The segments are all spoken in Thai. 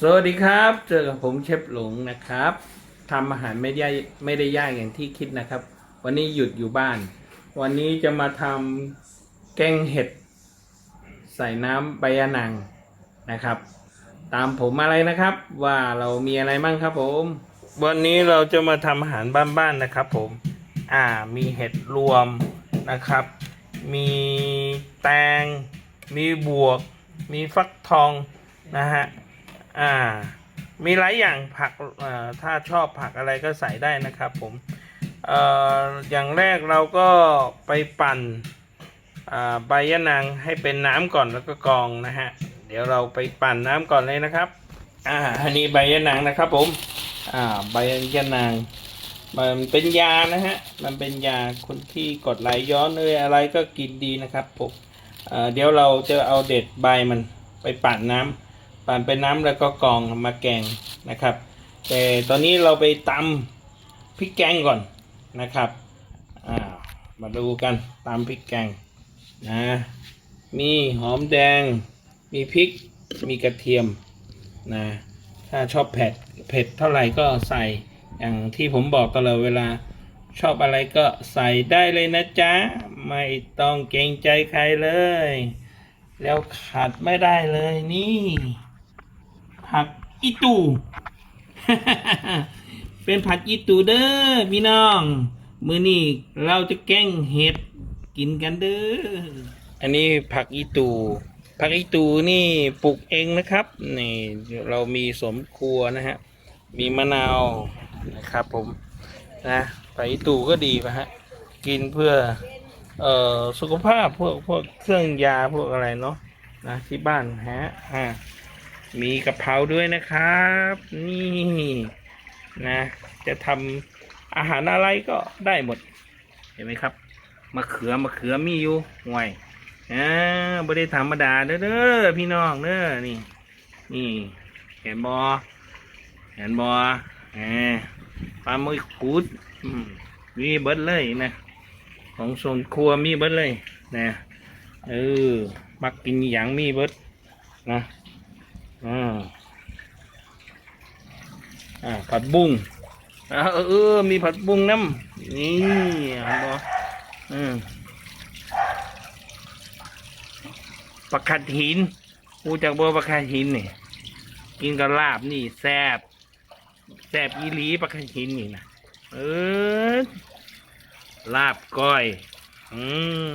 สวัสดีครับ เจอกับผมเชฟหลงนะครับทำอาหารไม่ได้ไม่ได้ยากอย่างที่คิดนะครับ วันนี้หยุดอยู่บ้าน วันนี้จะมาทำแกงเห็ด ใส่น้ำใบยะนางนะครับ ตามผมอะไรนะครับ ว่าเรามีอะไรมั่งครับผม วันนี้เราจะมาทำอาหารบ้านๆนะครับ ผม อ่ามีเห็ดรวมนะครับ มีแตง มีบวก มีฟักทองนะฮะ อ่า มีหลายอย่างผักอ่อถ้าชอบผักอะไรก็ใส่ได้นะครับผมเอ่ออย่างแรกเราก็ไปปั่นอ่าใบยะนางให้เป็นน้ำก่อนแล้วก็กรองนะฮะ เดี๋ยวเราไปปั่นน้ำก่อนเลยนะครับอ่าอันนี้ใบยะนางนะครับผมอ่าใบยะนางมันเป็นยานะฮะ มันเป็นยาคนที่กดไหลย้อนเอยอะไรก็กินดีนะครับผมเเดี๋ยวเราจะเอาเด็ดใบมันไปปั่นน้ำ ปั่นเป็นน้ำแล้วก็กรองมาแกงนะครับ แต่ตอนนี้เราไปตำพริกแกงก่อนนะครับามาดูกันตำพริกแกงนะมีหอมแดง มีพริกมีกระเทียมนะถ้าชอบเผ็ดเผ็ดเท่าไหร่ก็ใส่อย่างที่ผมบอกตลอดเวลาชอบอะไรก็ใส่ได้เลยนะจ๊ะ ไม่ต้องเกรงใจใครเลย แล้วขาดไม่ได้เลยนี่ ผักอีตู เป็นผักอีตูเด้อพี่น้อง มือนี้เราจะแกงเห็ดกินกันเด้อ อันนี้ผักอีตู ผักอีตูนี่ปลูกเองนะครับนี่เรามีสวนครัวนะฮะ มีมะนาวนะครับผมนะผักอีตูก็ดีปะฮะ กินเพื่อเอ่อสุขภาพพวกพวกเครื่องยาพวกอะไรเนาะนะที่บ้านฮะอ่า มีกะเพราด้วยนะครับ นี่นะ จะทำอาหารอะไรก็ได้หมด เห็นไหมครับมะเขือมะเขือมีอยู่ห่วยอ่าไม่ได้ธรรมดาเด้อพี่น้องเด้อนี่ นี่เห็นบอเห็นบออ่าปลาหมึกกูดมีเบิดเลยนะ ของโซนครัวมีเบิดเลยนะเออมักกินอหย่างมีเบิดนะ อ่าอ่าผัดบุ้งอ่าเออ มีผัดบุ้งน้ำนี่เห็นบออืมปลาคัดหินกูจากบัวปลาคัดหินนี่กินกับลาบนี่แซบแซบอีหลีปลาคัดหินนี่นะเออลาบก้อย อืม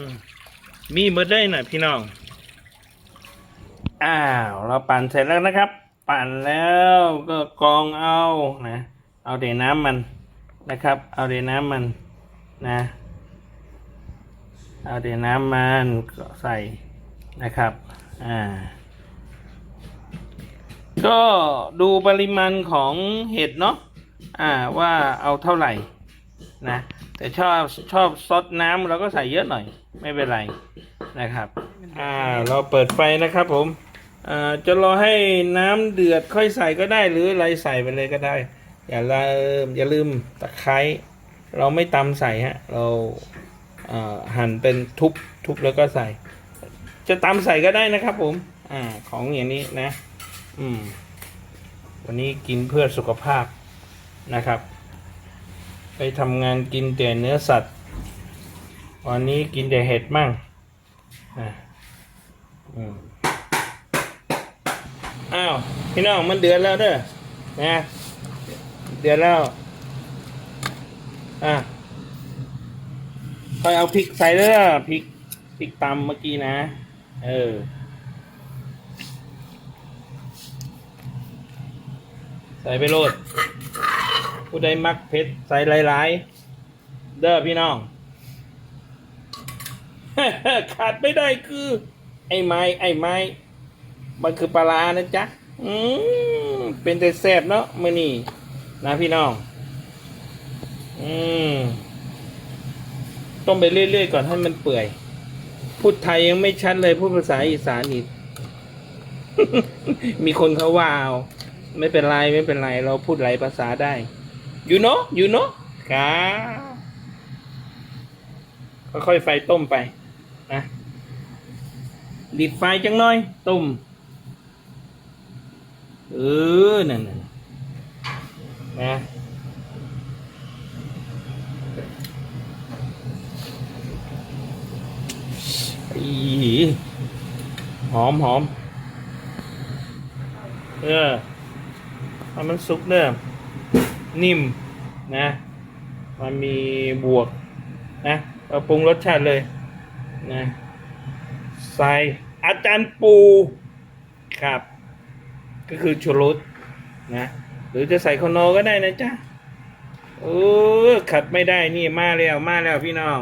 มีหมดได้หน่อยพี่น้อง อ้าวเราปั่นเสร็จแล้วนะครับ ปั่นแล้วก็กรองเอานะ เอาเดน้ำมันนะครับ เอาเดน้ำมันนะ เอาเดน้ำมันก็ใส่นะครับอ่าก็ดูปริมาณของเห็ดเนาะอ่าว่าเอาเท่าไหร่นะ แต่ชอบชอบซดน้ำเราก็ใส่เยอะหน่อย ไม่เป็นไรนะครับ อ่า เราเปิดไฟนะครับผม จะรอให้น้ำเดือดค่อยใส่ก็ได้หรืออะไรใส่ไปเลยก็ได้ อย่าลืมอย่าลืมตะไคร้เราไม่ตำใส่ฮะ เราหั่นเป็นทุบทุบแล้วก็ใส่ จะตำใส่ก็ได้นะครับผม อ่า ของอย่างนี้นะ อืม วันนี้กินเพื่อสุขภาพนะครับ ไปทำงานกินแต่เนื้อสัตว์ วันนี้กินแต่เห็ดมั่งอะอืม อ้าวพี่น้องมันเดือดแล้วเด้อนะเดือดแล้ว อะคอยเอาพริกใส่เด้อพริกพริกตำเมื่อกี้นะ เออใส่ไปโลด ผู้ใดมักเผ็ดใส่หลายๆ เด้อพี่น้อง ขาดไม่ได้คือ ไอ้ไม้ไอ้ไม้ มันคือปลาร้านะจ๊ะ อืมเป็นแต่แซ่บเนาะมือนี้นะพี่น้อง อืมต้มไปเรื่อยๆก่อนให้มันเปื่อย พูดไทยยังไม่ชัดเลยพูดภาษาอีสานอีก มีคนเขาว่าเอาไม่เป็นไรไม่เป็นไรเราพูดหลายภาษาได้ you know you know ครับค่อยๆไฟต้มไปนะดิดไฟจังน่อย ต้ม ออนั่นนะนะอีหอมหอมเออให้มันสุกเนิ่มนิ่มนะ มันมีบวกนะเราปรุงรสชาติเลยนะใส่อาจารย์ปูครับ ก็คือชูรสนะหรือจะใส่คอนก็ได้นะจ๊ะเออขัดไม่ได้นี่มาแล้วมาแล้วพี่น้อง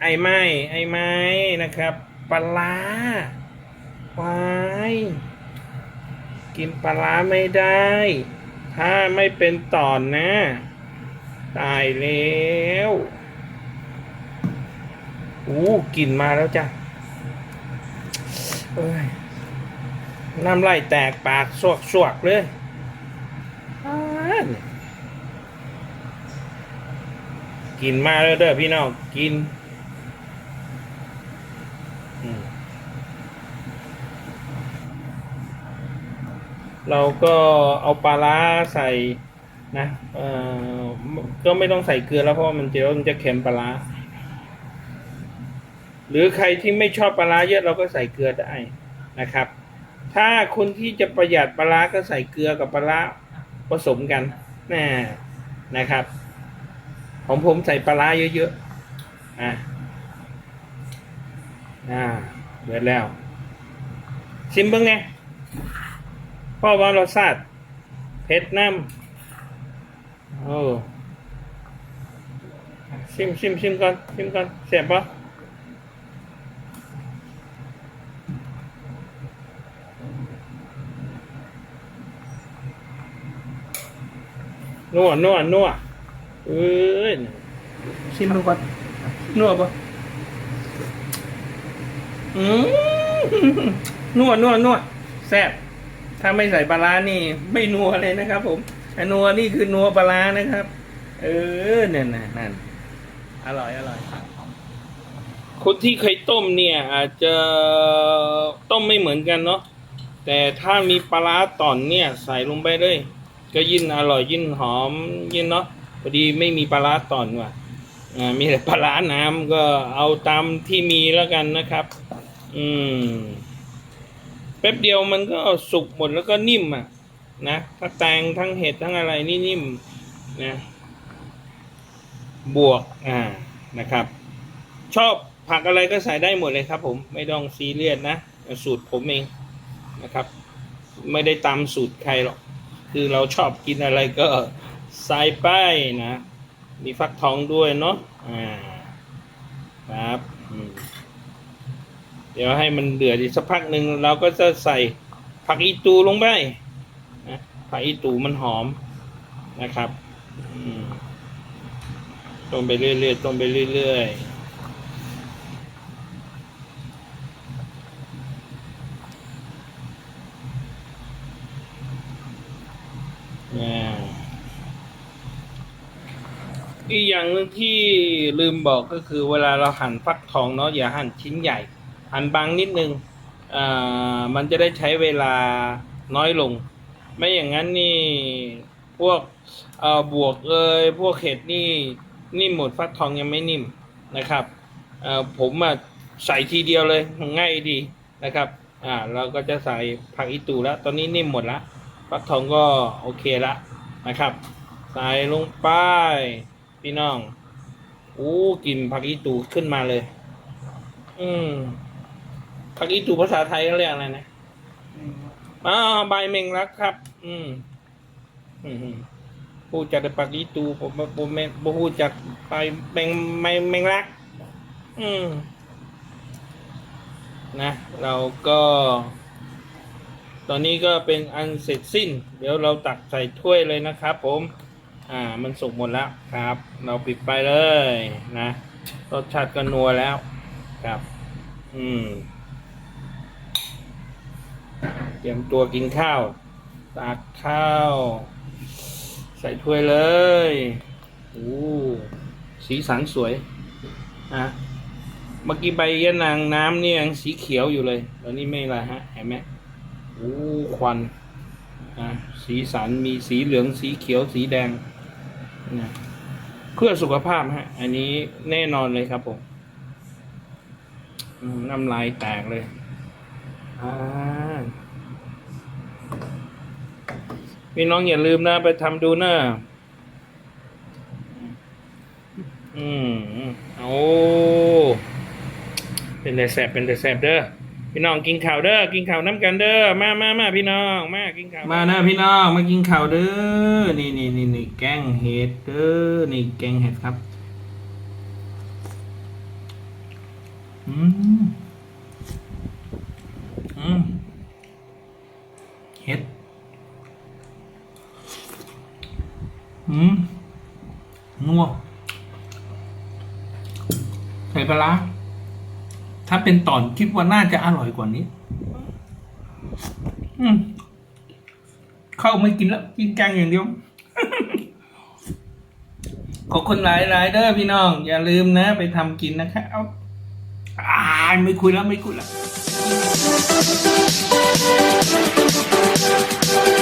ไอ้ไม้ไอ้ไม้นะครับปลาควายกินปลาร้าไม่ได้ ถ้าไม่เป็นตอนนะ ตายแล้วอู้กลิ่นมาแล้วจ้ะเอ้ย น้ำไหลแตกปากสวกสวกๆเลยกินมาเด้อพี่น้องกินเราก็เอาปลาร้าใส่นะเออก็ไม่ต้องใส่เกลือแล้วเพราะมันจะมันจะเค็มปลาร้าหรือใครที่ไม่ชอบปลาร้าเยอะเราก็ใส่เกลือได้นะครับ ถ้าคนที่จะประหยัดปลาร้าก็ใส่เกลือกับปลาร้าผสมกันน่นะครับ ของผมใส่ปลาร้าเยอะๆอะอ่าเดือดแล้ว ชิมเบิ้งไงพ่อว่ารสชาติเผ็ดน้ำโอ้ชิมชิมชิมก่อนชิมก่อนเสียบปะ นัวนัวนัวเอ้ยชิมดูก่อนนัวปะอืมนัวนัวนัวแซ่บถ้าไม่ใส่ปลาร้านี่ ไม่นัวเลยนะครับ ผมแต่นัวนี่คือนัวปลาร้านะครับ เออเนี่ยนะนั่นอร่อยอร่อยคนที่เคยต้มเนี่ย อาจจะต้มไม่เหมือนกันเนาะแต่ถ้ามีปลาร้าต่อนเนี่ย ใส่ลงไปเลย ก็ยิ่งอร่อยยิ่งหอมยิ่งเนาะพอดีไม่มีปลาร้าตอนว่ะมีแต่ปลาร้าน้ำก็เอาตามที่มีแล้วกันนะครับ อืมแป๊บเดียวมันก็สุกหมดแล้วก็นิ่มอะ นะทั้งแตงทั้งเห็ดทั้งอะไรนี่นิ่มนะบวกอ่านะครับ ชอบผักอะไรก็ใส่ได้หมดเลยครับ ผมไม่ต้องซีเรียสนะ สูตรผมเองนะครับ ไม่ได้ตามสูตรใครหรอก คือเราชอบกินอะไรก็ใส่ไปนะ มีฟักทองด้วยเนาะอ่าครับเดี๋ยวให้มันเดือดอีกสักพักหนึ่งเราก็จะใส่ผักอีตูลงไปนะผักอีตูมันหอมนะครับต้มไปเรื่อยๆต้มไปเรื่อยๆอ่า อีกอย่างหนึงที่ลืมบอกก็คือเวลาเราหั่นฟักทองเนาะอย่าหั่นชิ้นใหญ่ หั่นบางนิดนึงอ่ามันจะได้ใช้เวลาน้อยลง ไม่อย่างนั้นนี่พวกเอ่อบวกเอยพวกเห็ดนี่นิ่มหมดฟักทองยังไม่นิ่มนะครับเอ่อผมอะใส่ทีเดียวเลยง่ายดีนะครับอ่าเราก็จะใส่ผักอีตูแล้ว ตอนนี้นิ่มหมดละฟักทองก็โอเคละนะครับ ใส่ลงไป พี่น้องอู้กลิ่นผักอีตูขึ้นมาเลย อืมผักอีตูภาษาไทยเขาเรียกอะไรนะอ่าใบเมงลักครับ อืมอืมพูดจากแต่ผักอีตูผมผมไม่ผมพูดจากใบเมงไมเมงลัก อืมนะ เราก็ ตอนนี้ก็เป็นอันเสร็จสิ้น เดี๋ยวเราตักใส่ถ้วยเลยนะครับผม อ่า มันสุกหมดแล้วครับ เราปิดไปเลยนะ รสชาติก็นัวแล้วครับ อืม เตรียมตัวกินข้าว ตักข้าว ใส่ถ้วยเลยโอ้สีสันสวยอะเมื่อกี้ใบยะนางน้ำนี่ยังสีเขียวอยู่เลยตอนนี้ไม่ละฮะเห็นไหมโอ้ควันอะสีสันมีสีเหลืองสีเขียวสีแดง นะเพื่อสุขภาพฮะ อันนี้แน่นอนเลยครับผมน้ำลายแตกเลยอ่าพี่น้องอย่าลืมนะ ไปทำดูนะอืมโอ้เป็นแต่แสบเป็นแต่แสบเด้อ พี่น้องกินข่าวเด้อกินข่าวน้ำกันเด้อมามามาพี่น้องมากินข่าวมานะพี่น้องมากินข่าวเด้อนี่นี่นี่นี่แกงเห็ดเด้อนี่แกงเห็ดครับ อืม อืม เห็ด อืมนัวใส่ปลาร้า ถ้าเป็นตอนคิดว่าน่าจะอร่อยกว่านี้ อืมเข้าไม่กินแล้ว กินแกงอย่างเดียว ขอบคุณหลายหลายๆเด้อพี่น้อง อย่าลืมนะ ไปทำกินนะครับเอาอ่าไม่คุยแล้วไม่คุยแล้ว